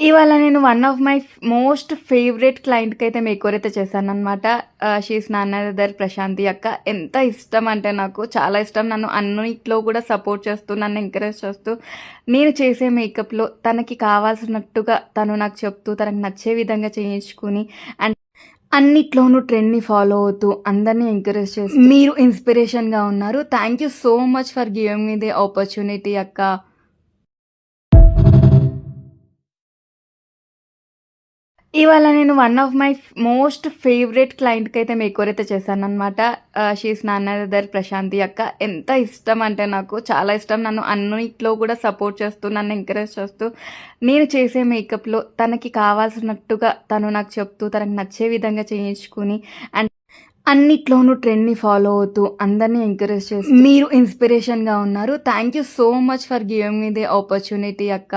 ఇవాళ నేను one of my most favourite క్లయింట్కి అయితే మేకోర్ అయితే చేశాను అనమాట షీస్ నాన్నదర్ ప్రశాంతి అక్క. ఎంత ఇష్టం అంటే నాకు చాలా ఇష్టం. నన్ను అన్నిట్లో కూడా సపోర్ట్ చేస్తూ నన్ను ఎంకరేజ్ చేస్తూ నేను చేసే మేకప్లో తనకి కావాల్సినట్టుగా తను నాకు చెప్తూ తనకు నచ్చే విధంగా చేయించుకుని అండ్ అన్నిట్లోనూ ట్రెండ్ని ఫాలో అవుతూ అందరినీ ఎంకరేజ్ చేస్తూ. మీరు ఇన్స్పిరేషన్గా ఉన్నారు. Thank you so much for giving me the opportunity అక్క. ఇవాళ నేను one of my most favourite క్లయింట్కి అయితే మేకోర్ అయితే చేశాను అనమాట షీస్ నాన్నదర్ ప్రశాంతి అక్క. ఎంత ఇష్టం అంటే నాకు చాలా ఇష్టం. నన్ను అన్నిట్లో కూడా సపోర్ట్ చేస్తూ నన్ను ఎంకరేజ్ చేస్తూ నేను చేసే మేకప్లో తనకి కావాల్సినట్టుగా తను నాకు చెప్తూ తనకు నచ్చే విధంగా చేయించుకుని అండ్ అన్నిట్లోనూ ట్రెండ్ని ఫాలో అవుతూ అందరినీ ఎంకరేజ్ చేస్తూ మీరు ఇన్స్పిరేషన్గా ఉన్నారు. Thank you so much for giving me the opportunity అక్క.